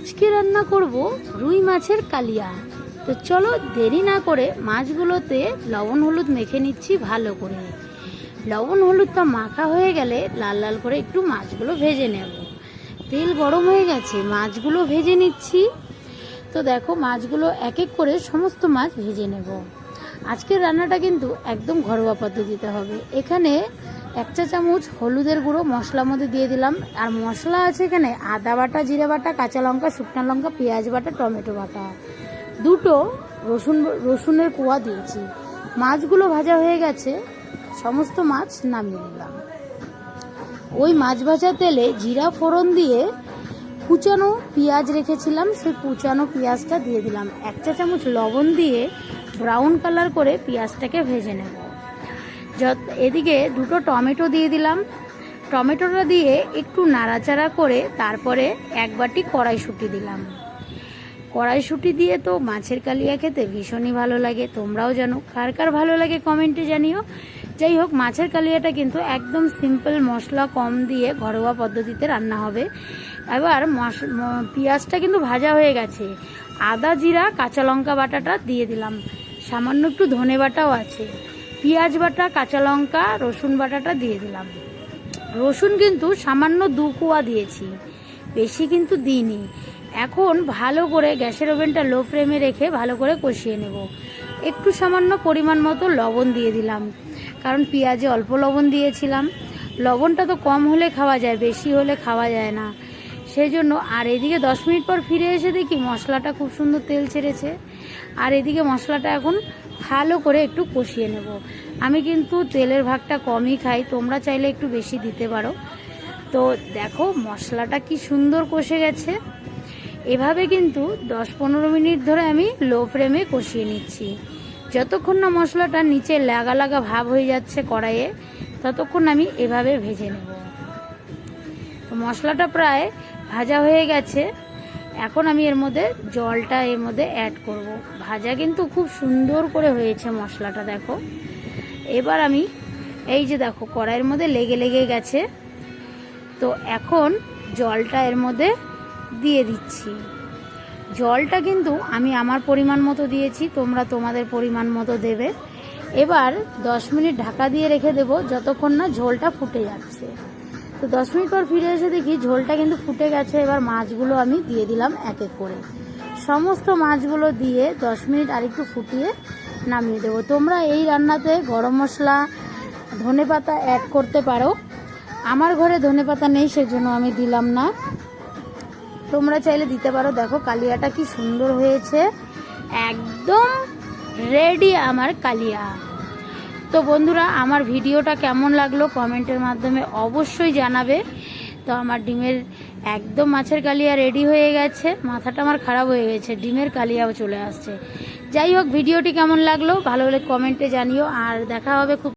আজকে রান্না করব রুই মাছের কালিয়া। তো চলো দেরি না করে মাছগুলোতে লবণ হলুদ মেখে নিচ্ছি ভালো করে। লবণ হলুদটা মাখা হয়ে গেলে লাল লাল করে একটু মাছগুলো ভেজে নেব। তেল গরম হয়ে গেছে, মাছগুলো ভেজে নিচ্ছি। তো দেখো মাছগুলো এক এক করে সমস্ত মাছ ভেজে নেব। আজকের রান্নাটা কিন্তু একদম ঘরোয়া পদ্ধতিতে হবে। এখানে এক চা চামচ হলুদের গুঁড়ো, মশলার মধ্যে দিয়ে দিলাম। আর মশলা আছে এখানে আদা বাটা, জিরে বাটা, কাঁচা লঙ্কা, শুকনো লঙ্কা, পেঁয়াজ বাটা, টমেটো বাটা। দুটো রসুন রসুনের কোয়া দিয়েছি। মাছগুলো ভাজা হয়ে গেছে। সমস্ত মাছ নামিয়ে নিলাম। ওই মাছ ভাজা তেলে জিরা ফোড়ন দিয়ে কুচানো পেঁয়াজ রেখেছিলাম। সেই কুচানো পেঁয়াজটা দিয়ে দিলাম। এক চা চামচ লবণ দিয়ে ব্রাউন কালার করে পেঁয়াজটাকে ভেজে নেব। এদিকে দুটো টমেটো দিয়ে দিলাম। টমেটোটা দিয়ে একটু নাড়াচাড়া করে তারপরে এক বাটি কড়াইশুঁটি দিলাম। কড়াইশুঁটি দিয়ে তো মাছের কালিয়া খেতে ভীষণই ভালো লাগে। তোমরাও জানো, কার কার ভালো লাগে কমেন্টে জানিও। যাই হোক, মাছের কালিয়াটা কিন্তু একদম সিম্পল মশলা কম দিয়ে ঘরোয়া পদ্ধতিতে রান্না হবে। এবার পেঁয়াজটা কিন্তু ভাজা হয়ে গেছে। আদা জিরা, কাঁচা লঙ্কা বাটাটা দিয়ে দিলাম। সামান্য একটু ধনে বাটাও আছে। পেঁয়াজ বাটা, কাঁচা লঙ্কা, রসুন বাটাটা দিয়ে দিলাম। রসুন কিন্তু সামান্য দু কোয়া দিয়েছি, বেশি কিন্তু দিইনি। এখন ভালো করে গ্যাসের ওভেনটা লো ফ্লেমে রেখে ভালো করে কষিয়ে নেব। একটু সামান্য পরিমাণ মতো লবণ দিয়ে দিলাম, কারণ পেঁয়াজে অল্প লবণ দিয়েছিলাম। লবণটা তো কম হলে খাওয়া যায়, বেশি হলে খাওয়া যায় না। সেই জন্য আর এদিকে দশ মিনিট পর ফিরে এসে দেখি মশলাটা খুব সুন্দর তেল ছেড়েছে। আর এদিকে মশলাটা এখন ভালো করে একটু কষিয়ে নেব। আমি কিন্তু তেলের ভাগটা কমই খাই, তোমরা চাইলে একটু বেশি দিতে পারো। তো দেখো মশলাটা কি সুন্দর কষে গেছে। এভাবে কিন্তু দশ পনেরো মিনিট ধরে আমি লো ফ্লেমে কষিয়ে নিচ্ছি। যতক্ষণ না মশলাটা নিচে লাগা লাগা ভাব হয়ে যাচ্ছে কড়াইয়ে, ততক্ষণ আমি এভাবে ভেজে নেব। মশলাটা প্রায় ভাজা হয়ে গেছে। এখন আমি এর মধ্যে জলটা এর মধ্যে অ্যাড করব। ভাজা কিন্তু খুব সুন্দর করে হয়েছে মশলাটা, দেখো। এবার আমি এই যে দেখো, কড়াইয়ের মধ্যে লেগে লেগে গেছে। তো এখন জলটা এর মধ্যে দিয়ে দিচ্ছি। জলটা কিন্তু আমি আমার পরিমাণ মতো দিয়েছি, তোমরা তোমাদের পরিমাণ মতো দেবে। এবার দশ মিনিট ঢাকা দিয়ে রেখে দেবো, যতক্ষণ না ঝোলটা ফুটে যাচ্ছে। তো দশ মিনিট পর ফিরে এসে দেখি ঝোলটা কিন্তু ফুটে গেছে। এবার মাছগুলো আমি দিয়ে দিলাম এক এক করে। সমস্ত মাছগুলো দিয়ে দশ মিনিট আরেকটু ফুটিয়ে নামিয়ে দেবো। তোমরা এই রান্নাতে গরম মশলা, ধনে পাতা অ্যাড করতে পারো। আমার ঘরে ধনে পাতা নেই, সেজন্য আমি দিলাম না। তোমরা চাইলে দিতে পারো। দেখো কালিয়াটা কি সুন্দর হয়েছে। একদম রেডি আমার কালিয়া। তো বন্ধুরা, আমার ভিডিওটা কেমন লাগল কমেন্টের মাধ্যমে অবশ্যই জানাবে। তো আমার ডিমের একদম মাছের কালিয়া রেডি হয়ে গেছে। মাথাটা আমার খারাপ হয়ে গেছে, ডিমের কালিয়াও চলে আসছে। যাই হোক, ভিডিওটি কেমন লাগল ভালো হলে কমেন্টে জানিও। আর দেখা হবে খুব